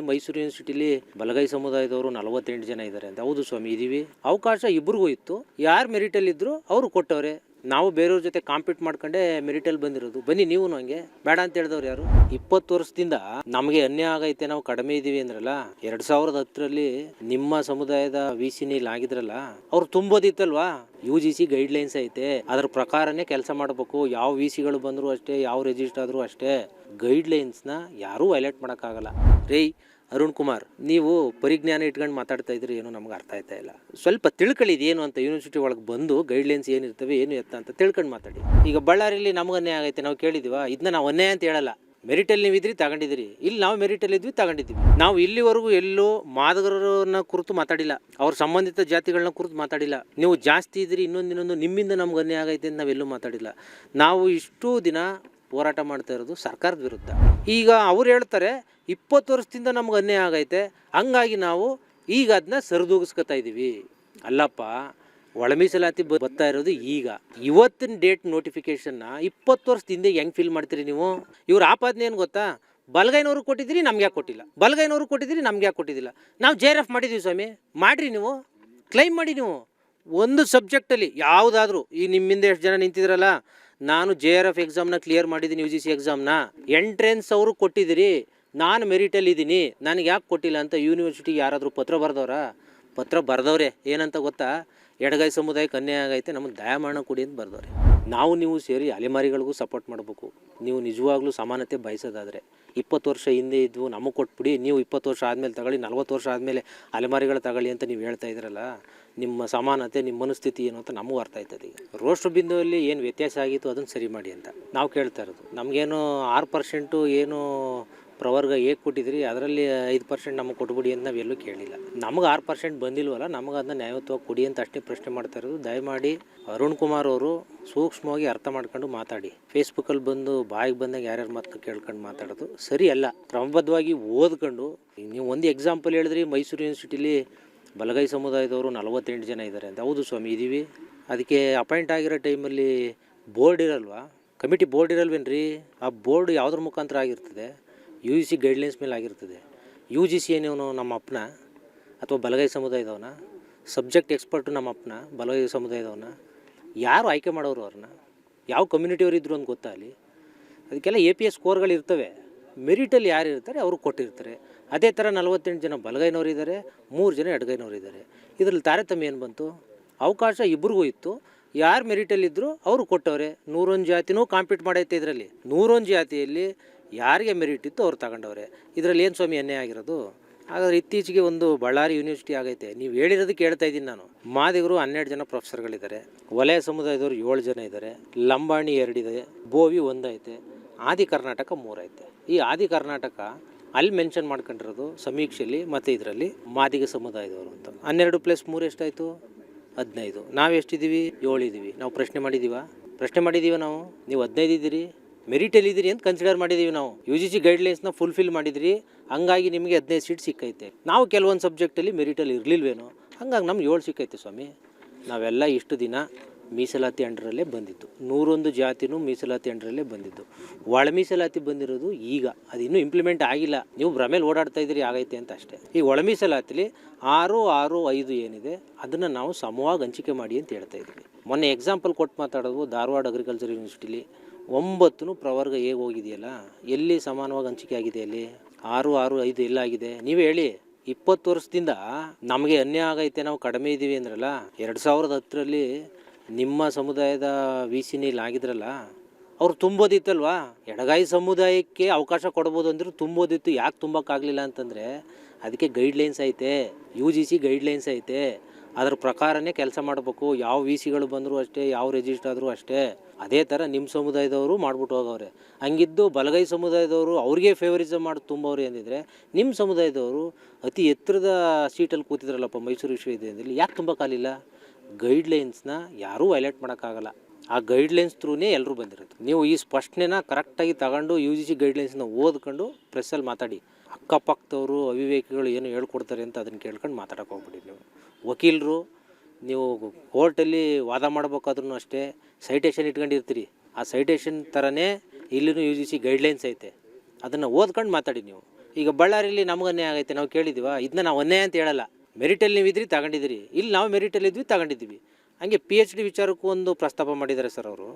ಮೈಸೂರು ಯೂನಿವರ್ಸಿಟಿಲಿ ಬಲಗೈ ಸಮುದಾಯದವರು ನಲವತ್ತೆಂಟು ಜನ ಇದ್ದಾರೆ ಅಂತ. ಹೌದು ಸ್ವಾಮಿ, ಇದೀವಿ. ಅವಕಾಶ ಇಬ್ರಿಗೂ ಇತ್ತು. ಯಾರು ಮೆರಿಟಲ್ಲಿ ಇದ್ರು ಅವರು ಕೊಟ್ಟವ್ರೆ. ನಾವು ಬೇರೆಯವ್ರ ಜೊತೆ ಕಾಂಪೀಟ್ ಮಾಡ್ಕೊಂಡೆ ಮೆರಿಟಲ್ ಬಂದಿರೋದು. ಬನ್ನಿ ನೀವು ಹಂಗೆ. ಬೇಡ ಅಂತ ಹೇಳಿದವ್ರು ಯಾರು? ಇಪ್ಪತ್ತು ವರ್ಷದಿಂದ ನಮಗೆ ಅನ್ಯಾಯ ಆಗೈತೆ, ನಾವು ಕಡಿಮೆ ಇದೀವಿ ಅಂದ್ರಲ್ಲ, ಎರಡ್ ಸಾವಿರದ ಹತ್ತರಲ್ಲಿ ನಿಮ್ಮ ಸಮುದಾಯದ ವಿ ಸಿ ನೀಲ್ ಆಗಿದ್ರಲ್ಲ, ಅವ್ರು ತುಂಬೋದಿತ್ತಲ್ವಾ? U G C guidelines ಐತೆ, ಅದ್ರ ಪ್ರಕಾರನೇ ಕೆಲಸ ಮಾಡಬೇಕು. ಯಾವ ವಿ ಸಿಗಳು ಬಂದ್ರು ಅಷ್ಟೇ, ಯಾವ ರಿಜಿಸ್ಟರ್ ಆದ್ರೂ ಅಷ್ಟೇ ಗೈಡ್ ಲೈನ್ಸ್ನ ಯಾರೂ ವೈಲೇಟ್ ಮಾಡೋಕ್ಕಾಗಲ್ಲ. ರೇ ಅರುಣ್ ಕುಮಾರ್, ನೀವು ಪರಿಜ್ಞಾನ ಇಟ್ಕೊಂಡು ಮಾತಾಡ್ತಾ ಇದ್ರೆ ಏನು ನಮ್ಗೆ ಅರ್ಥ ಆಯ್ತಾ ಇಲ್ಲ. ಸ್ವಲ್ಪ ತಿಳ್ಕೊಳ್ಳಿ ಏನು ಅಂತ ಯೂನಿವರ್ಸಿಟಿ ಒಳಗೆ ಬಂದು ಗೈಡ್ಲೈನ್ಸ್ ಏನಿರ್ತವೆ, ಏನು ಎತ್ತ ಅಂತ ತಿಳ್ಕೊಂಡು ಮಾತಾಡಿ. ಈಗ ಬಳ್ಳಾರಿಯಲ್ಲಿ ನಮ್ಗೆ ಅನ್ಯಾಯ ಆಗೈತೆ, ನಾವು ಕೇಳಿದೀವ ಇದನ್ನ ನಾವು ಅನ್ಯಾಯ ಅಂತ ಹೇಳಲ್ಲ. ಮೆರಿಟಲ್ಲಿ ನೀವು ಇದ್ರಿ, ತಗೊಂಡಿದ್ದೀರಿ. ಇಲ್ಲಿ ನಾವು ಮೆರಿಟಲ್ಲಿ ಇದ್ವಿ, ತಗೊಂಡಿದ್ದೀವಿ. ನಾವು ಇಲ್ಲಿವರೆಗೂ ಎಲ್ಲೂ ಮಾದಗರನ್ನ ಕುರಿತು ಮಾತಾಡಿಲ್ಲ. ಅವ್ರ ಸಂಬಂಧಿತ ಜಾತಿಗಳನ್ನ ಕುರಿತು ಮಾತಾಡಿಲ್ಲ. ನೀವು ಜಾಸ್ತಿ ಇದ್ರಿ, ಇನ್ನೊಂದು ಇನ್ನೊಂದು ನಿಮ್ಮಿಂದ ನಮ್ಗೆ ಅನ್ಯಾಯ ಆಗೈತೆ ಅಂತ ನಾವೆಲ್ಲೂ ಮಾತಾಡಿಲ್ಲ. ನಾವು ಇಷ್ಟು ದಿನ ಹೋರಾಟ ಮಾಡ್ತಾ ಇರೋದು ಸರ್ಕಾರದ ವಿರುದ್ಧ. ಈಗ ಅವ್ರು ಹೇಳ್ತಾರೆ ಇಪ್ಪತ್ತು ವರ್ಷದಿಂದ ನಮ್ಗೆ ಅನ್ಯಾಯ ಆಗೈತೆ. ಹಂಗಾಗಿ ನಾವು ಈಗ ಅದನ್ನ ಸರಿದೂಗಿಸ್ಕೊತಾ ಇದ್ದೀವಿ ಅಲ್ಲಪ್ಪ, ಒಳ ಮೀಸಲಾತಿ ಬರ್ತಾ ಇರೋದು ಈಗ. ಇವತ್ತಿನ ಡೇಟ್ ನೋಟಿಫಿಕೇಶನ್ನ ಇಪ್ಪತ್ತು ವರ್ಷದ ಹಿಂದೆ ಹೆಂಗೆ ಫಿಲ್ ಮಾಡ್ತೀರಿ ನೀವು? ಇವ್ರ ಆಪಾದನೆ ಏನು ಗೊತ್ತಾ? ಬಲಗೈನವರು ಕೊಟ್ಟಿದ್ದೀರಿ, ನಮ್ಗೆ ಯಾಕೆ ಕೊಟ್ಟಿಲ್ಲ? ಬಲಗೈನವರು ಕೊಟ್ಟಿದ್ದೀರಿ, ನಮ್ಗೆ ಯಾಕೆ ಕೊಟ್ಟಿದ್ದಿಲ್ಲ? ನಾವು ಜೆ ಆರ್ ಎಫ್ ಮಾಡಿದ್ದೀವಿ ಸ್ವಾಮಿ. ಮಾಡಿರಿ ನೀವು. ಕ್ಲೈಮ್ ಮಾಡಿ ನೀವು. ಒಂದು ಸಬ್ಜೆಕ್ಟಲ್ಲಿ ಯಾವುದಾದ್ರೂ, ಈ ನಿಮ್ಮಿಂದ ಎಷ್ಟು ಜನ ನಿಂತಿದ್ರಲ್ಲ, ನಾನು ಜೆ ಆರ್ ಎಫ್ ಎಕ್ಸಾಮ್ನ ಕ್ಲಿಯರ್ ಮಾಡಿದ್ದೀನಿ ಯು ಜಿ ಸಿ ಎಕ್ಸಾಮ್ನ ಎಂಟ್ರೆನ್ಸ್ ಅವರು ಕೊಟ್ಟಿದ್ದೀರಿ. ನಾನು ಮೆರಿಟಲ್ಲಿ ಇದ್ದೀನಿ, ನನಗೆ ಯಾಕೆ ಕೊಟ್ಟಿಲ್ಲ ಅಂತ ಯೂನಿವರ್ಸಿಟಿಗೆ ಯಾರಾದರೂ ಪತ್ರ ಬರೆದವ್ರ? ಪತ್ರ ಬರೆದವ್ರೆ, ಏನಂತ ಗೊತ್ತಾ? ಎಡಗೈ ಸಮುದಾಯಕ್ಕೆ ಅನ್ಯಾಯ ಆಗೈತೆ, ನಮಗೆ ದಯಾಮರಣ ಕೊಡಿ ಅಂತ ಬರೆದವ್ರೆ. ನಾವು ನೀವು ಸೇರಿ ಅಲೆಮಾರಿಗಳಿಗೂ ಸಪೋರ್ಟ್ ಮಾಡಬೇಕು. ನೀವು ನಿಜವಾಗ್ಲೂ ಸಮಾನತೆ ಬಯಸೋದಾದರೆ. ಇಪ್ಪತ್ತು ವರ್ಷ ಹಿಂದೆ ಇದ್ವು ನಮಗೆ ಕೊಟ್ಬಿಡಿ, ನೀವು ಇಪ್ಪತ್ತು ವರ್ಷ ಆದಮೇಲೆ ತಗೊಳ್ಳಿ, ನಲ್ವತ್ತು ವರ್ಷ ಆದಮೇಲೆ ಅಲೆಮಾರಿಗಳು ತಗೊಳ್ಳಿ ಅಂತ ನೀವು ಹೇಳ್ತಾ ಇದ್ರಲ್ಲ, ನಿಮ್ಮ ಸಮಾನತೆ, ನಿಮ್ಮ ಮನಸ್ಥಿತಿ ಏನು ಅಂತ ನಮಗೂ ಅರ್ಥ ಆಯ್ತದೆ ಈಗ. ರೋಷ್ಟ್ರ ಬಿಂದುವಲ್ಲಿ ಏನು ವ್ಯತ್ಯಾಸ ಆಗಿತ್ತು, ಅದನ್ನು ಸರಿ ಮಾಡಿ ಅಂತ. ನಾವು ಕೇಳ್ತಾ ಇರೋದು. ನಮಗೇನು ಆರು ಪರ್ಸೆಂಟು ಏನು ಪ್ರವರ್ಗ ಹೇಗೆ ಕೊಟ್ಟಿದ್ರಿ, ಅದರಲ್ಲಿ ಐದು ಪರ್ಸೆಂಟ್ ನಮಗೆ ಕೊಟ್ಬಿಡಿ ಅಂತ ನಾವೆಲ್ಲೂ ಕೇಳಿಲ್ಲ. ನಮಗೆ ಆರು ಪರ್ಸೆಂಟ್ ಬಂದಿಲ್ವಲ್ಲ, ನಮಗೆ ಅದನ್ನ ನ್ಯಾಯಯುತವಾಗಿ ಕೊಡಿ ಅಂತ ಅಷ್ಟೇ ಪ್ರಶ್ನೆ ಮಾಡ್ತಾ ಇರೋದು. ದಯಮಾಡಿ ಅರುಣ್ ಕುಮಾರ್ ಅವರು ಸೂಕ್ಷ್ಮವಾಗಿ ಅರ್ಥ ಮಾಡ್ಕೊಂಡು ಮಾತಾಡಿ. ಫೇಸ್ಬುಕ್ಕಲ್ಲಿ ಬಂದು ಬಾಯಿಗೆ ಬಂದಾಗ ಯಾರ್ಯಾರ ಮಾತು ಕೇಳ್ಕೊಂಡು ಮಾತಾಡೋದು. ಸರಿ ಅಲ್ಲ, ಕ್ರಮಬದ್ಧವಾಗಿ ಓದ್ಕೊಂಡು, ನೀವು ಒಂದು ಎಕ್ಸಾಂಪಲ್ ಹೇಳಿದ್ರಿ, ಮೈಸೂರು ಯೂನಿವರ್ಸಿಟಿಲಿ ಬಲಗೈ ಸಮುದಾಯದವರು ನಲವತ್ತೆಂಟು ಜನ ಇದ್ದಾರೆ ಅಂತ. ಹೌದು ಸ್ವಾಮಿ ಇದ್ದೀವಿ ಅದಕ್ಕೆ ಅಪಾಯಿಂಟ್ ಆಗಿರೋ ಟೈಮಲ್ಲಿ ಬೋರ್ಡ್ ಇರಲ್ವಾ? ಕಮಿಟಿ ಬೋರ್ಡ್ ಇರಲ್ವೇನ್ರಿ? ಆ ಬೋರ್ಡ್ ಯಾವುದ್ರ ಮುಖಾಂತರ ಆಗಿರ್ತದೆ? ಯು ಜಿ ಸಿ ಗೈಡ್ಲೈನ್ಸ್ ಮೇಲೆ ಆಗಿರ್ತದೆ. ಯು ಜಿ ಸಿ ಏನೇವನು ನಮ್ಮ ಅಪ್ಪನ ಅಥವಾ ಬಲಗೈ ಸಮುದಾಯದವನ ಸಬ್ಜೆಕ್ಟ್ ಎಕ್ಸ್ಪರ್ಟು ನಮ್ಮ ಅಪ್ಪನ, ಬಲಗೈ ಸಮುದಾಯದವನ, ಯಾರು ಆಯ್ಕೆ ಮಾಡೋರು ಅವ್ರನ್ನ, ಯಾವ ಕಮ್ಯುನಿಟಿಯವರು ಇದ್ದರು ಅಂತ ಗೊತ್ತಾ ಅಲ್ಲಿ? ಅದಕ್ಕೆಲ್ಲ ಎ ಪಿ ಎಸ್ ಸ್ಕೋರ್ಗಳು ಇರ್ತವೆ. ಮೆರಿಟಲ್ಲಿ ಯಾರು ಇರ್ತಾರೆ ಅವರು ಕೊಟ್ಟಿರ್ತಾರೆ. ಅದೇ ಥರ ನಲವತ್ತೆಂಟು ಜನ ಬಲಗೈನವ್ರು ಇದ್ದಾರೆ ಮೂರು ಜನ ಎಡಗೈನವ್ರು ಇದ್ದಾರೆ ಇದರಲ್ಲಿ ತಾರತಮ್ಯ ಏನು ಬಂತು? ಅವಕಾಶ ಇಬ್ರಿಗೂ ಇತ್ತು. ಯಾರು ಮೆರಿಟಲ್ಲಿದ್ದರೂ ಅವರು ಕೊಟ್ಟವ್ರೆ. ನೂರೊಂದು ಜಾತಿನೂ ಕಾಂಪೀಟ್ ಮಾಡೈತೆ ಇದರಲ್ಲಿ. ನೂರೊಂದು ಜಾತಿಯಲ್ಲಿ ಯಾರಿಗೆ ಮೆರಿಟ್ ಇತ್ತು ಅವ್ರು ತಗೊಂಡವ್ರೆ. ಇದರಲ್ಲಿ ಏನು ಸ್ವಾಮಿ ಅನ್ಯಾಯ ಆಗಿರೋದು? ಹಾಗಾದ್ರೆ ಇತ್ತೀಚೆಗೆ ಒಂದು ಬಳ್ಳಾರಿ ಯೂನಿವರ್ಸಿಟಿ ಆಗೈತೆ. ನೀವು ಹೇಳಿರೋದಕ್ಕೆ ಹೇಳ್ತಾ ಇದ್ದೀನಿ ನಾನು. ಮಾದಿಗರು ಹನ್ನೆರಡು ಜನ ಪ್ರೊಫೆಸರ್ಗಳಿದ್ದಾರೆ ವಲಯ ಸಮುದಾಯದವರು ಏಳು ಜನ ಇದ್ದಾರೆ. ಲಂಬಾಣಿ ಎರಡಿದೆ ಬೋವಿ ಒಂದೈತೆ ಆದಿ ಕರ್ನಾಟಕ ಮೂರೈತೆ ಈ ಆದಿ ಕರ್ನಾಟಕ ಅಲ್ಲಿ ಮೆನ್ಷನ್ ಮಾಡ್ಕೊಂಡಿರೋದು ಸಮೀಕ್ಷೆಯಲ್ಲಿ ಮತ್ತು ಇದರಲ್ಲಿ ಮಾದಿಗ ಸಮುದಾಯದವರು ಅಂತ. ಹನ್ನೆರಡು ಪ್ಲಸ್ ಮೂರು ಎಷ್ಟಾಯಿತು? ಹದಿನೈದು. ನಾವು ಎಷ್ಟಿದ್ದೀವಿ? ಏಳು ಇದ್ದೀವಿ ನಾವು ಪ್ರಶ್ನೆ ಮಾಡಿದ್ದೀವ ಪ್ರಶ್ನೆ ಮಾಡಿದ್ದೀವ ನಾವು? ನೀವು ಹದಿನೈದು ಇದ್ದೀರಿ? ಮೆರಿಟಲ್ಲಿ ಇದ್ದೀರಿ ಅಂತ ಕನ್ಸಿಡರ್ ಮಾಡಿದ್ದೀವಿ ನಾವು. ಯು ಜಿ ಸಿ ಗೈಡ್ಲೈನ್ಸ್ನ ಫುಲ್ಫಿಲ್ ಮಾಡಿದ್ರಿ. ಹಂಗಾಗಿ ನಿಮಗೆ ಹದಿನೈದು ಸೀಟ್ ಸಿಕ್ಕೈತೆ. ನಾವು ಕೆಲವೊಂದು ಸಬ್ಜೆಕ್ಟಲ್ಲಿ ಮೆರಿಟಲ್ಲಿ ಇರಲಿಲ್ವೇನೋ, ಹಂಗಾಗಿ ನಮ್ಗೆ ಏಳು ಸಿಕ್ಕೈತೆ ಸ್ವಾಮಿ. ನಾವೆಲ್ಲ ಇಷ್ಟು ದಿನ ಮೀಸಲಾತಿ ಅಂಡರಲ್ಲೇ ಬಂದಿದ್ದು. ನೂರೊಂದು ಜಾತಿನೂ ಮೀಸಲಾತಿ ಅಂಡರಲ್ಲೇ ಬಂದಿದ್ದು. ಒಳ ಮೀಸಲಾತಿ ಬಂದಿರೋದು ಈಗ. ಅದು ಇಂಪ್ಲಿಮೆಂಟ್ ಆಗಿಲ್ಲ. ನೀವು ಭ್ರಮೇಲಿ ಓಡಾಡ್ತಾ ಇದ್ದೀರಿ, ಆಗೈತೆ ಅಂತ ಅಷ್ಟೇ. ಈ ಒಳ ಮೀಸಲಾತಿಲಿ ಆರು ಆರು, ಐದು ಏನಿದೆ, ಅದನ್ನು ನಾವು ಸಮವಾಗಿ ಹಂಚಿಕೆ ಮಾಡಿ ಅಂತ ಹೇಳ್ತಾ ಇದ್ದೀವಿ. ಮೊನ್ನೆ ಎಕ್ಸಾಂಪಲ್ ಕೊಟ್ಟು ಮಾತಾಡೋದು ಧಾರವಾಡ ಅಗ್ರಿಕಲ್ಚರ್ ಯೂನಿವರ್ಸಿಟಿಲಿ ಒಂಬತ್ತು ಪ್ರವರ್ಗ ಹೇಗೆ ಹೋಗಿದೆಯಲ್ಲ? ಎಲ್ಲಿ ಸಮಾನವಾಗಿ ಹಂಚಿಕೆ ಆಗಿದೆ ಅಲ್ಲಿ? ಆರು ಆರು, ಐದು ಎಲ್ಲ ಆಗಿದೆ. ನೀವೇ ಹೇಳಿ, ಇಪ್ಪತ್ತು ವರ್ಷದಿಂದ ನಮಗೆ ಅನ್ಯಾಯ ಆಗೈತೆ, ನಾವು ಕಡಿಮೆ ಇದ್ದೀವಿ ಅಂದ್ರಲ್ಲ, ಎರಡು ಸಾವಿರದ ಹತ್ತರಲ್ಲಿ ನಿಮ್ಮ ಸಮುದಾಯದ ವಿ ಸಿ ನೀಲ್ ಆಗಿದ್ರಲ್ಲ, ಅವ್ರು ತುಂಬೋದಿತ್ತಲ್ವಾ? ಎಡಗಾಯಿ ಸಮುದಾಯಕ್ಕೆ ಅವಕಾಶ ಕೊಡ್ಬೋದು ಅಂದ್ರೆ ತುಂಬೋದಿತ್ತು, ಯಾಕೆ ತುಂಬಕ್ಕಾಗಲಿಲ್ಲ ಅಂತಂದರೆ, ಅದಕ್ಕೆ ಗೈಡ್ಲೈನ್ಸ್ ಐತೆ ಯು ಜಿ ಸಿ ಗೈಡ್ಲೈನ್ಸ್ ಐತೆ ಅದ್ರ ಪ್ರಕಾರನೇ ಕೆಲಸ ಮಾಡಬೇಕು. ಯಾವ ವಿ ಸಿಗಳು ಬಂದರೂ ಅಷ್ಟೇ, ಯಾವ ರಿಜಿಸ್ಟರ್ ಆದರೂ ಅಷ್ಟೇ. ಅದೇ ಥರ ನಿಮ್ಮ ಸಮುದಾಯದವರು ಮಾಡ್ಬಿಟ್ಟು ಹೋಗವ್ರೆ. ಹಂಗಿದ್ದು ಬಲಗೈ ಸಮುದಾಯದವರು ಅವ್ರಿಗೆ ಫೇವರಿಸಮ್ ಮಾಡಿ ತುಂಬವ್ರೆ ಅಂದಿದ್ರೆ ನಿಮ್ಮ ಸಮುದಾಯದವರು ಅತಿ ಎತ್ತರದ ಸೀಟಲ್ಲಿ ಕೂತಿದ್ರಲ್ಲಪ್ಪ ಮೈಸೂರು ವಿಶ್ವವಿದ್ಯಾಲಯದಲ್ಲಿ, ಯಾಕೆ ತುಂಬಕ್ಕಾಗಲಿಲ್ಲ ಗೈಡ್ಲೈನ್ಸ್ನ ಯಾರೂ ವೈಲೇಟ್ ಮಾಡೋಕ್ಕಾಗಲ್ಲ. ಆ ಗೈಡ್ಲೈನ್ಸ್ ತ್ರೂನೇ ಎಲ್ಲರೂ ಬಂದಿರೋದು. ನೀವು ಈ ಸ್ಪಷ್ಟನೆನ ಕರೆಕ್ಟಾಗಿ ತಗೊಂಡು ಯು ಜಿ ಸಿ ಗೈಡ್ಲೈನ್ಸ್ನ ಓದ್ಕೊಂಡು ಪ್ರೆಸ್ಸಲ್ಲಿ ಮಾತಾಡಿ. ಅಕ್ಕಪಕ್ಕದವರು, ಅವಿವೇಕಿಗಳು ಏನು ಹೇಳ್ಕೊಡ್ತಾರೆ ಅಂತ ಅದನ್ನು ಕೇಳ್ಕೊಂಡು ಮಾತಾಡೋಕೆ ಹೋಗ್ಬಿಡಿ ನೀವು. ವಕೀಲರು, ನೀವು ಕೋರ್ಟಲ್ಲಿ ವಾದ ಮಾಡ್ಬೇಕಾದ್ರೂ ಅಷ್ಟೇ ಸೈಟೇಷನ್ ಇಟ್ಕೊಂಡಿರ್ತೀರಿ. ಆ ಸೈಟೇಷನ್ ಥರನೇ ಇಲ್ಲಿನೂ ಯು ಜಿ ಸಿ ಗೈಡ್ಲೈನ್ಸ್ ಐತೆ. ಅದನ್ನು ಓದ್ಕೊಂಡು ಮಾತಾಡಿ ನೀವು. ಈಗ ಬಳ್ಳಾರಿಯಲ್ಲಿ ನಮ್ಗೆ ಅನ್ಯಾಯ ಆಗೈತೆ, ನಾವು ಕೇಳಿದ್ದೀವ ಇದನ್ನ ನಾವು ಅನ್ಯಾಯ ಅಂತ ಹೇಳಲ್ಲ. ಮೆರಿಟಲ್ಲಿ ನೀವು ಇದ್ರಿ, ತಗೊಂಡಿದ್ದೀರಿ. ಇಲ್ಲಿ ನಾವು ಮೆರಿಟಲ್ಲಿ ಇದ್ವಿ, ತಗೊಂಡಿದ್ದೀವಿ. ಹಾಗೆ ಪಿ ಎಚ್ ಡಿ ವಿಚಾರಕ್ಕೂ ಒಂದು ಪ್ರಸ್ತಾಪ ಮಾಡಿದ್ದಾರೆ ಸರ್ ಅವರು.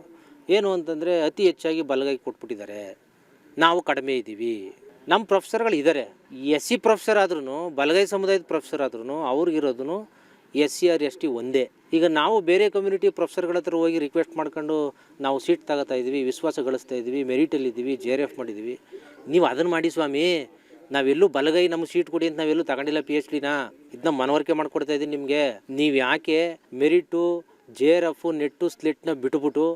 ಏನು ಅಂತಂದರೆ ಅತಿ ಹೆಚ್ಚಾಗಿ ಬಲಗೈ ಕೊಟ್ಬಿಟ್ಟಿದ್ದಾರೆ. ನಾವು ಕಡಿಮೆ ಇದ್ದೀವಿ. ನಮ್ಮ ಪ್ರೊಫೆಸರ್ಗಳು ಇದ್ದಾರೆ ಎಸ್ ಸಿ ಪ್ರೊಫೆಸರ್ ಆದ್ರೂ ಬಲಗೈ ಸಮುದಾಯದ ಪ್ರೊಫೆಸರ್ ಆದ್ರೂ ಅವ್ರಿಗಿರೋದು S C or S T ಒಂದೇ. ಈಗ ನಾವು ಬೇರೆ ಕಮ್ಯುನಿಟಿ ಪ್ರೊಫೆಸರ್ಗಳ ಹತ್ರ ಹೋಗಿ ರಿಕ್ವೆಸ್ಟ್ ಮಾಡ್ಕೊಂಡು ನಾವು ಸೀಟ್ ತಗೋತಾ ಇದ್ವಿ, ವಿಶ್ವಾಸ ಗಳಿಸ್ತಾ ಇದ್ವಿ ಮೆರಿಟಲ್ಲಿ ಇದ್ದೀವಿ ಜೆ ಆರ್ ಎಫ್ ಮಾಡಿದ್ವಿ. ನೀವು ಅದನ್ನು ಮಾಡಿ ಸ್ವಾಮಿ, ನಾವೆಲ್ಲೂ ಬಲಗೈ ನಮ್ಗೆ ಸೀಟ್ ಕೊಡಿ ಅಂತ ನಾವೆಲ್ಲೂ ತಗೊಂಡಿಲ್ಲ ಪಿ ಎಚ್ ಡಿನ ಇದನ್ನ ಮನವರಿಕೆ ಮಾಡ್ಕೊಡ್ತಾ ಇದ್ದೀನಿ ನಿಮಗೆ. ನೀವು ಯಾಕೆ ಮೆರಿಟು ಜೆ ಆರ್ ಎಫು ನೆಟ್ಟು, ಸ್ಲಿಟ್ನ ಬಿಟ್ಬಿಟ್ಟು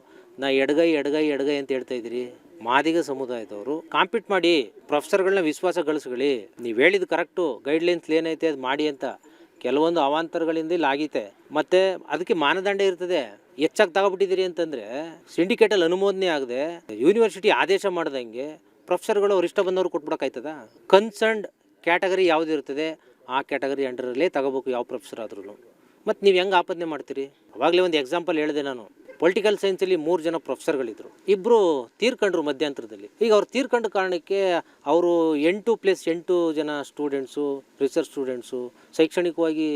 ನಾ ಎಡಗೈ ಎಡಗೈ ಎಡಗೈ ಅಂತ ಹೇಳ್ತಾ ಇದ್ದೀರಿ? ಮಾದಿಗ ಸಮುದಾಯದವರು, ಕಾಂಪೀಟ್ ಮಾಡಿ, ಪ್ರೊಫೆಸರ್ಗಳನ್ನ ವಿಶ್ವಾಸ ಗಳಿಸ್ಕೊಳ್ಳಿ. ನೀವು ಹೇಳಿದ್ದು ಕರೆಕ್ಟು, ಗೈಡ್ಲೈನ್ಸ್ ಏನೈತೆ ಅದು ಮಾಡಿ ಅಂತ. ಕೆಲವೊಂದು ಅವಾಂತರಗಳಿಂದ ಇಲ್ಲಿ ಆಗೈತೆ ಮತ್ತೆ ಅದಕ್ಕೆ ಮಾನದಂಡ ಇರ್ತದೆ. ಹೆಚ್ಚಾಗಿ ತಗೊಬಿಟ್ಟಿದ್ದೀರಿ ಅಂತಂದ್ರೆ, ಸಿಂಡಿಕೇಟಲ್ಲಿ ಅನುಮೋದನೆ ಆಗದೆ, ಯೂನಿವರ್ಸಿಟಿ ಆದೇಶ ಮಾಡ್ದಂಗೆ, ಪ್ರೊಫೆಸರ್ಗಳು ಅವ್ರು ಇಷ್ಟ ಬಂದವ್ರು ಕೊಟ್ಬಿಡಕ್ಕಾಯ್ತದ? ಕನ್ಸರ್ನ್ಡ್ ಕ್ಯಾಟಗರಿ ಯಾವ್ದು ಇರ್ತದೆ, ಆ ಕ್ಯಾಟಗರಿ ಅಂಡರಲ್ಲೇ ತಗೋಬೇಕು, ಯಾವ ಪ್ರೊಫೆಸರ್ ಆದ್ರೂ ಮತ್ತು ನೀವು ಹೆಂಗೆ ಆಪಾದನೆ ಮಾಡ್ತೀರಿ? ಅವಾಗಲೇ ಒಂದು ಎಕ್ಸಾಂಪಲ್ ಹೇಳಿದೆ ನಾನು. ಪೊಲಿಟಿಕಲ್ ಸೈನ್ಸಲ್ಲಿ ಮೂರು ಜನ ಪ್ರೊಫೆಸರ್ಗಳಿದ್ರು ಇಬ್ಬರು ತೀರ್ಕೊಂಡ್ರು ಮಧ್ಯಂತರದಲ್ಲಿ. ಈಗ ಅವ್ರು ತೀರ್ಕೊಂಡ ಕಾರಣಕ್ಕೆ ಅವರು ಎಂಟು ಪ್ಲಸ್ ಎಂಟು ಜನ ಸ್ಟೂಡೆಂಟ್ಸು ರಿಸರ್ಚ್ ಸ್ಟೂಡೆಂಟ್ಸು ಶೈಕ್ಷಣಿಕವಾಗಿ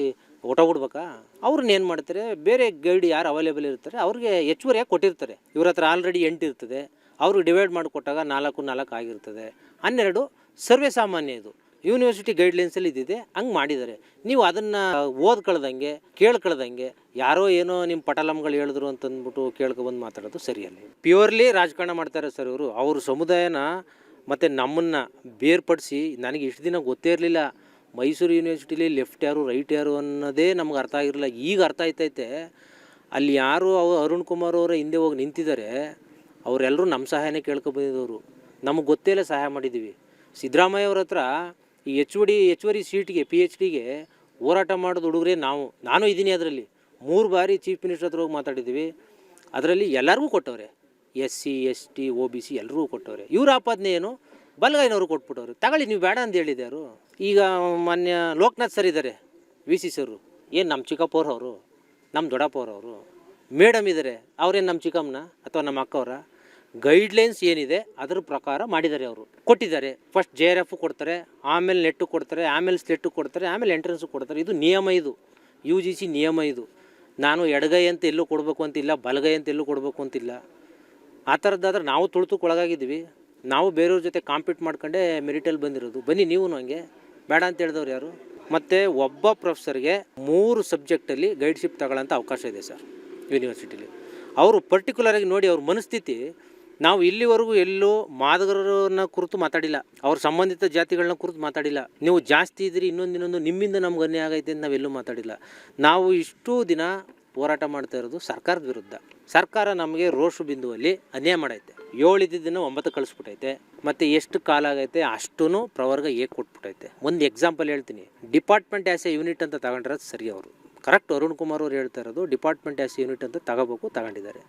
ಹೊಟ್ಟೋಗ್ಬಿಡ್ಬೇಕಾ ಅವ್ರನ್ನ ಏನು ಮಾಡ್ತಾರೆ? ಬೇರೆ ಗೈಡ್ ಯಾರು ಅವೈಲೇಬಲ್ ಇರ್ತಾರೆ, ಅವ್ರಿಗೆ ಹೆಚ್ಚುವರಿಯಾಗಿ ಕೊಟ್ಟಿರ್ತಾರೆ? ಇವ್ರ ಹತ್ರ ಆಲ್ರೆಡಿ ಎಂಟು ಇರ್ತದೆ. ಅವ್ರಿಗೆ ಡಿವೈಡ್ ಮಾಡಿಕೊಟ್ಟಾಗ ನಾಲ್ಕು ನಾಲ್ಕು ಆಗಿರ್ತದೆ. ಹನ್ನೆರಡು ಸರ್ವೇ ಸಾಮಾನ್ಯ ಇದು. ಯೂನಿವರ್ಸಿಟಿ ಗೈಡ್ಲೈನ್ಸಲ್ಲಿ ಇದ್ದಿದೆ, ಹಂಗೆ ಮಾಡಿದ್ದಾರೆ. ನೀವು ಅದನ್ನು ಓದ್ಕೊಳ್ದಂಗೆ ಕೇಳ್ಕೊಳ್ದಂಗೆ ಯಾರೋ ಏನೋ ನಿಮ್ಮ ಪಟಲಮ್ಗಳು ಹೇಳಿದ್ರು ಅಂತಂದ್ಬಿಟ್ಟು ಕೇಳ್ಕೊಬಂದು ಮಾತಾಡೋದು ಸರಿಯಲ್ಲ. ಪ್ಯೂರ್ಲಿ ರಾಜಕಾರಣ ಮಾಡ್ತಾರೆ ಸರ್ ಇವರು. ಅವ್ರ ಸಮುದಾಯನ ಮತ್ತು ನಮ್ಮನ್ನು ಬೇರ್ಪಡಿಸಿ, ನನಗೆ ಇಷ್ಟು ದಿನ ಗೊತ್ತೇ ಇರಲಿಲ್ಲ. ಮೈಸೂರು ಯೂನಿವರ್ಸಿಟಿಲಿ ಲೆಫ್ಟ್ ಯಾರು, ರೈಟ್ ಯಾರು ಅನ್ನೋದೇ ನಮ್ಗೆ ಅರ್ಥ ಆಗಿರಲಿಲ್ಲ. ಈಗ ಅರ್ಥ ಆಯ್ತೈತೆ. ಅಲ್ಲಿ ಯಾರು ಅವ ಅರುಣ್ ಕುಮಾರ್ ಅವರ ಹಿಂದೆ ಹೋಗಿ ನಿಂತಿದ್ದಾರೆ ಅವರೆಲ್ಲರೂ ನಮ್ಮ ಸಹಾಯನೇ ಕೇಳ್ಕೊಬಂದಿದ್ದವರು ನಮಗೆ ಗೊತ್ತೇ ಇಲ್ಲ ಸಹಾಯ ಮಾಡಿದ್ದೀವಿ. ಸಿದ್ದರಾಮಯ್ಯ ಅವ್ರ ಹತ್ರ ಈ ಎಚ್ ಡಿ ಎಚ್ ವರಿ ಸೀಟ್ಗೆ ಪಿ ಎಚ್ ಡಿಗೆ ಹೋರಾಟ ಮಾಡೋದು ಹುಡುಗರೇ ನಾವು. ನಾನು ಇದ್ದೀನಿ ಅದರಲ್ಲಿ. ಮೂರು ಬಾರಿ ಚೀಫ್ ಮಿನಿಸ್ಟರ್ ಹತ್ರ ಹೋಗಿ ಮಾತಾಡಿದ್ದೀವಿ. ಅದರಲ್ಲಿ ಎಲ್ಲರಿಗೂ ಕೊಟ್ಟವ್ರೆ. S C S T O B C ಎಲ್ಲರಿಗೂ ಕೊಟ್ಟವ್ರೆ. ಇವ್ರ ಆಪಾದನೆ ಏನು? ಬಲಗೈನವರು ಕೊಟ್ಬಿಟ್ಟವ್ರು. ತಗೊಳ್ಳಿ, ನೀವು ಬೇಡ ಅಂತ ಹೇಳಿದೆ ಅವರು ಈಗ ಮಾನ್ಯ ಲೋಕನಾಥ್ ಸರ್ ಇದ್ದಾರೆ ವಿ ಸಿ ಸರು ಏನು ನಮ್ಮ ಚಿಕ್ಕಪ್ಪವ್ರವರು ನಮ್ಮ ದೊಡ್ಡಪ್ಪವ್ರವರು ಮೇಡಮ್ ಇದ್ದಾರೆ ಅವ್ರೇನು ನಮ್ಮ ಚಿಕ್ಕಮ್ಮನ? ಅಥವಾ ನಮ್ಮ ಅಕ್ಕವರ? ಗೈಡ್ಲೈನ್ಸ್ ಏನಿದೆ, ಅದರ ಪ್ರಕಾರ ಮಾಡಿದ್ದಾರೆ ಅವರು. ಕೊಟ್ಟಿದ್ದಾರೆ. ಫಸ್ಟ್ ಜೆ ಆರ್ ಎಫ್ ಕೊಡ್ತಾರೆ, ಆಮೇಲೆ ನೆಟ್ಟು ಕೊಡ್ತಾರೆ, ಆಮೇಲೆ ಸ್ಲೆಟ್ಟು ಕೊಡ್ತಾರೆ, ಆಮೇಲೆ ಎಂಟ್ರೆನ್ಸು ಕೊಡ್ತಾರೆ. ಇದು ನಿಯಮ ಇದು. ಯು ಜಿ ಸಿ ನಿಯಮ ಇದು. ನಾನು ಎಡಗೈ ಅಂತ ಎಲ್ಲೂ ಕೊಡಬೇಕು ಅಂತಿಲ್ಲ ಬಲಗೈ ಅಂತ ಎಲ್ಲೂ ಕೊಡಬೇಕು ಅಂತಿಲ್ಲ ಆ ಥರದ್ದಾದ್ರೆ ನಾವು ತುಳಿತಕ್ಕೆ ಒಳಗಾಗಿದ್ದೀವಿ ನಾವು ಬೇರೆಯವ್ರ ಜೊತೆ ಕಾಂಪೀಟ್ ಮಾಡ್ಕೊಂಡೇ ಮೆರಿಟಲ್ಲಿ ಬಂದಿರೋದು. ಬನ್ನಿ ನೀವು ಹಂಗೆ ಬೇಡ ಅಂತ ಹೇಳಿದವ್ರು ಯಾರು? ಮತ್ತು ಒಬ್ಬ ಪ್ರೊಫೆಸರ್ಗೆ ಮೂರು ಸಬ್ಜೆಕ್ಟಲ್ಲಿ ಗೈಡ್ಶಿಪ್ ತಗೊಳ್ಳೋಂಥ ಅವಕಾಶ ಇದೆ ಸರ್ ಯೂನಿವರ್ಸಿಟಿಲಿ ಅವರು ಪರ್ಟಿಕ್ಯುಲರಾಗಿ ನೋಡಿ ಅವ್ರ ಮನಸ್ಥಿತಿ ನಾವು ಇಲ್ಲಿವರೆಗೂ ಎಲ್ಲೂ ಮಾದಗರನ್ನ ಕುರಿತು ಮಾತಾಡಿಲ್ಲ. ಅವ್ರ ಸಂಬಂಧಿತ ಜಾತಿಗಳನ್ನ ಕುರಿತು ಮಾತಾಡಿಲ್ಲ. ನೀವು ಜಾಸ್ತಿ ಇದ್ರಿ ಇನ್ನೊಂದು ಇನ್ನೊಂದು ನಿಮ್ಮಿಂದ ನಮ್ಗೆ ಅನ್ಯಾಯ ಆಗೈತೆ ಅಂತ ನಾವೆಲ್ಲೂ ಮಾತಾಡಿಲ್ಲ. ನಾವು ಇಷ್ಟು ದಿನ ಹೋರಾಟ ಮಾಡ್ತಾ ಇರೋದು ಸರ್ಕಾರದ ವಿರುದ್ಧ. ಸರ್ಕಾರ ನಮಗೆ ರೋಷು ಬಿಂದುವಲ್ಲಿ ಅನ್ಯಾಯ ಮಾಡೈತೆ. ಏಳು ಇದ್ದಿದ್ದನ್ನು ಒಂಬತ್ತು ಕಳಿಸ್ಬಿಟ್ಟೈತೆ, ಮತ್ತು ಎಷ್ಟು ಕಾಲ ಆಗೈತೆ ಅಷ್ಟೂ ಪ್ರವರ್ಗ ಹೇಗೆ ಕೊಟ್ಬಿಟ್ಟೈತೆ. ಒಂದು ಎಕ್ಸಾಂಪಲ್ ಹೇಳ್ತೀನಿ. ಡಿಪಾರ್ಟ್ಮೆಂಟ್ ಆಸ್ ಎ ಯೂನಿಟ್ ಅಂತ ತಗೊಂಡಿರೋದು ಸರಿ ಅವರು. ಕರೆಕ್ಟ್ ಅರುಣ್ ಕುಮಾರ್ ಅವ್ರು ಹೇಳ್ತಾ ಇರೋದು ಡಿಪಾರ್ಟ್ಮೆಂಟ್ ಎ ಯೂನಿಟ್ ಅಂತ ತಗೋಬೇಕು, ತಗೊಂಡಿದ್ದಾರೆ.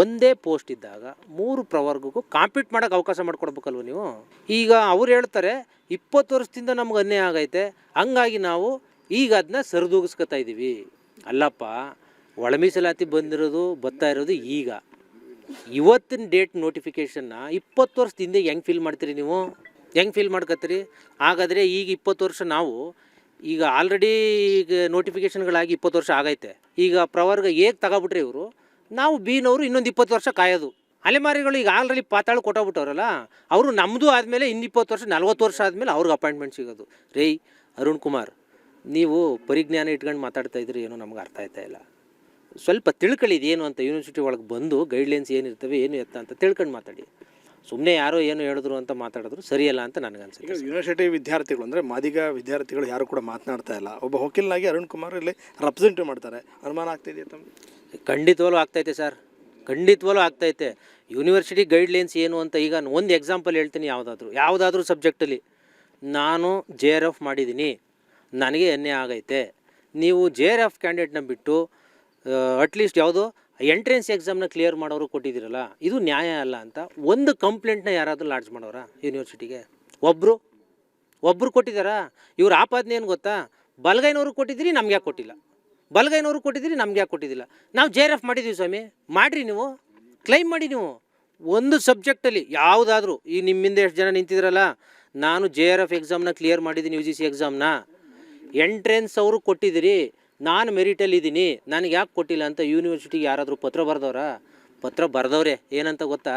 ಒಂದೇ ಪೋಸ್ಟ್ ಇದ್ದಾಗ ಮೂರು ಪ್ರವರ್ಗಕ್ಕೂ ಕಾಂಪೀಟ್ ಮಾಡೋಕೆ ಅವಕಾಶ ಮಾಡಿಕೊಡ್ಬೇಕಲ್ವ ನೀವು? ಈಗ ಅವ್ರು ಹೇಳ್ತಾರೆ, ಇಪ್ಪತ್ತು ವರ್ಷದಿಂದ ನಮ್ಗೆ ಅನ್ಯಾಯ ಆಗೈತೆ, ಹಂಗಾಗಿ ನಾವು ಈಗ ಅದನ್ನ ಸರಿದೂಗಿಸ್ಕೊತಾ ಇದ್ದೀವಿ ಅಲ್ಲಪ್ಪ ಒಳ ಮೀಸಲಾತಿ ಬಂದಿರೋದು, ಬರ್ತಾ ಇರೋದು ಈಗ. ಇವತ್ತಿನ ಡೇಟ್ ನೋಟಿಫಿಕೇಷನ್ನ ಇಪ್ಪತ್ತು ವರ್ಷದ ಹಿಂದೆ ಹೆಂಗೆ ಫಿಲ್ ಮಾಡ್ತೀರಿ ನೀವು? ಹೆಂಗೆ ಫಿಲ್ ಮಾಡ್ಕತ್ತೀರಿ ಹಾಗಾದರೆ ಈಗ ಇಪ್ಪತ್ತು ವರ್ಷ ನಾವು, ಈಗ ಆಲ್ರೆಡಿ ಈಗ ನೋಟಿಫಿಕೇಷನ್ಗಳಾಗಿ ಇಪ್ಪತ್ತು ವರ್ಷ ಆಗೈತೆ. ಈಗ ಪ್ರವರ್ಗ ಹೇಗೆ ತಗೊಬಿಟ್ರಿ ಇವರು? ನಾವು ಬೀನವರು ಇನ್ನೊಂದು ಇಪ್ಪತ್ತು ವರ್ಷ ಕಾಯೋದು. ಅಲೆಮಾರಿಗಳು ಈಗ ಆಲ್ರೆಡಿ ಪಾತಾಳು ಕೊಟ್ಟೋಗ್ಬಿಟ್ಟವ್ರಲ್ಲ ಅವರು ನಮ್ಮದು ಆದಮೇಲೆ ಇನ್ನು ಇಪ್ಪತ್ತು ವರ್ಷ ನಲ್ವತ್ತು ವರ್ಷ ಆದಮೇಲೆ ಅವ್ರಿಗೆ ಅಪಾಯಿಂಟ್ಮೆಂಟ್ ಸಿಗೋದು. ರೇ ಅರುಣ್ ಕುಮಾರ್ ನೀವು ಪರಿಜ್ಞಾನ ಇಟ್ಕೊಂಡು ಮಾತಾಡ್ತಾ ಇದ್ರೆ ಏನೋ ನಮ್ಗೆ ಅರ್ಥ ಆಯ್ತಾ ಇಲ್ಲ. ಸ್ವಲ್ಪ ತಿಳ್ಕೊಳ್ಳಿ ಇದೇನು ಅಂತ ಯೂನಿವರ್ಸಿಟಿ ಒಳಗೆ ಬಂದು ಗೈಡ್ಲೈನ್ಸ್ ಏನಿರ್ತವೆ ಏನು ಎತ್ತ ಅಂತ ತಿಳ್ಕೊಂಡು ಮಾತಾಡಿ. ಸುಮ್ಮನೆ ಯಾರೋ ಏನು ಹೇಳಿದ್ರು ಅಂತ ಮಾತಾಡಿದ್ರು ಸರಿಯಲ್ಲ ಅಂತ ನನಗೆ ಅನ್ಸುತ್ತೆ ಯೂನಿವರ್ಸಿಟಿ ವಿದ್ಯಾರ್ಥಿಗಳು ಅಂದರೆ ಮಾದಿಗ ವಿದ್ಯಾರ್ಥಿಗಳು ಯಾರು ಕೂಡ ಮಾತನಾಡ್ತಾ ಇಲ್ಲ. ಒಬ್ಬ ವಕೀಲನಾಗಿ ಅರುಣ್ ಕುಮಾರ್ ಇಲ್ಲಿ ರೆಪ್ರೆಸೆಂಟ್ ಮಾಡ್ತಾರೆ. ಅನುಮಾನ ಆಗ್ತಿದೆಯಾ ತಮಗೆ? ಖಂಡಿತವಾಗ್ಲೂ ಆಗ್ತೈತೆ ಸರ್. ಖಂಡಿತವಾಗ್ಲೂ ಆಗ್ತೈತೆ. ಯೂನಿವರ್ಸಿಟಿ ಗೈಡ್ಲೈನ್ಸ್ ಏನು ಅಂತ ಈಗ ಒಂದು ಎಕ್ಸಾಂಪಲ್ ಹೇಳ್ತೀನಿ ಯಾವುದಾದ್ರೂ. ಯಾವುದಾದ್ರೂ ಸಬ್ಜೆಕ್ಟಲ್ಲಿ ನಾನು ಜೆ ಆರ್ ಎಫ್ ಮಾಡಿದ್ದೀನಿ. ನನಗೆ ಎನ್ ಎ ಆಗೈತೆ. ನೀವು ಜೆ ಆರ್ ಎಫ್ ಕ್ಯಾಂಡಿಡೇಟ್ನ ಬಿಟ್ಟು ಅಟ್ಲೀಸ್ಟ್ ಯಾವುದು ಎಂಟ್ರೆನ್ಸ್ ಎಕ್ಸಾಮ್ನ ಕ್ಲಿಯರ್ ಮಾಡೋರು ಕೊಟ್ಟಿದ್ದೀರಲ್ಲ, ಇದು ನ್ಯಾಯ ಅಲ್ಲ ಅಂತ ಒಂದು ಕಂಪ್ಲೇಂಟ್ನ ಯಾರಾದರೂ ಲಾಡ್ಜ್ ಮಾಡೋರಾ ಯೂನಿವರ್ಸಿಟಿಗೆ ಒಬ್ಬರು ಒಬ್ಬರು ಕೊಟ್ಟಿದ್ದಾರಾ? ಇವ್ರು ಆಪಾದನೆ ಏನು ಗೊತ್ತಾ? ಬಲಗೈನವ್ರಿಗೆ ಕೊಟ್ಟಿದ್ದೀರಿ, ನಮ್ಗೆ ಯಾಕೆ ಕೊಟ್ಟಿಲ್ಲ? ಬಲಗೈನವ್ರು ಕೊಟ್ಟಿದ್ದೀರಿ, ನಮ್ಗೆ ಯಾಕೆ ಕೊಟ್ಟಿದ್ದಿಲ್ಲ? ನಾವು ಜೆ ಆರ್ ಎಫ್ ಮಾಡಿದ್ದೀವಿ ಸ್ವಾಮಿ. ಮಾಡಿರಿ ನೀವು. ಕ್ಲೈಮ್ ಮಾಡಿ ನೀವು. ಒಂದು ಸಬ್ಜೆಕ್ಟಲ್ಲಿ ಯಾವುದಾದ್ರೂ, ಈ ನಿಮ್ಮಿಂದ ಎಷ್ಟು ಜನ ನಿಂತಿದ್ರಲ್ಲ, ನಾನು ಜೆ ಆರ್ ಎಫ್ ಎಕ್ಸಾಮ್ನ ಕ್ಲಿಯರ್ ಮಾಡಿದ್ದೀನಿ ಯು ಜಿ ಸಿ ಎಕ್ಸಾಮ್ನ ಎಂಟ್ರೆನ್ಸ್ ಅವರು ಕೊಟ್ಟಿದ್ದೀರಿ. ನಾನು ಮೆರಿಟಲ್ಲಿ ಇದ್ದೀನಿ. ನನಗೆ ಯಾಕೆ ಕೊಟ್ಟಿಲ್ಲ ಅಂತ ಯೂನಿವರ್ಸಿಟಿಗೆ ಯಾರಾದರೂ ಪತ್ರ ಬರೆದವ್ರ? ಪತ್ರ ಬರೆದವ್ರೆ. ಏನಂತ ಗೊತ್ತಾ?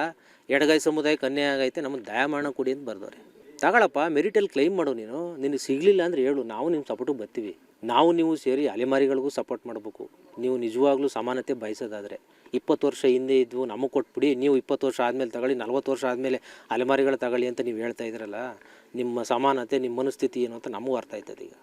ಎಡಗೈ ಸಮುದಾಯಕ್ಕೆ ಅನ್ಯಾಯ ಆಗೈತೆ ನಮಗೆ ದಯಾಮರಣ ಕೊಡಿ ಅಂತ ಬರ್ದವ್ರೆ. ತಗೊಳಪ್ಪ ಮೆರಿಟಲ್ಲಿ ಕ್ಲೈಮ್ ಮಾಡು ನೀನು. ನಿನಗೆ ಸಿಗಲಿಲ್ಲ ಅಂದರೆ ಹೇಳು. ನಾವು ನಿಮ್ಮ ಸಪೋರ್ಟಿಗೆ ಬರ್ತೀವಿ. ನಾವು ನೀವು ಸೇರಿ ಅಲೆಮಾರಿಗಳಿಗೂ ಸಪೋರ್ಟ್ ಮಾಡಬೇಕು. ನೀವು ನಿಜವಾಗ್ಲೂ ಸಮಾನತೆ ಬಯಸೋದಾದರೆ. ಇಪ್ಪತ್ತು ವರ್ಷ ಹಿಂದೆ ಇದ್ವು ನಮಗೆ ಕೊಟ್ಬಿಡಿ, ನೀವು ಇಪ್ಪತ್ತು ವರ್ಷ ಆದಮೇಲೆ ತಗೊಳ್ಳಿ, ನಲ್ವತ್ತು ವರ್ಷ ಆದಮೇಲೆ ಅಲೆಮಾರಿಗಳು ತಗೊಳ್ಳಿ ಅಂತ ನೀವು ಹೇಳ್ತಾ ಇದ್ದೀರಲ್ಲ ನಿಮ್ಮ ಸಮಾನತೆ, ನಿಮ್ಮ ಮನಸ್ಥಿತಿ ಏನು ಅಂತ ನಮಗೂ ಅರ್ಥ ಆಯ್ತದೆ ಈಗ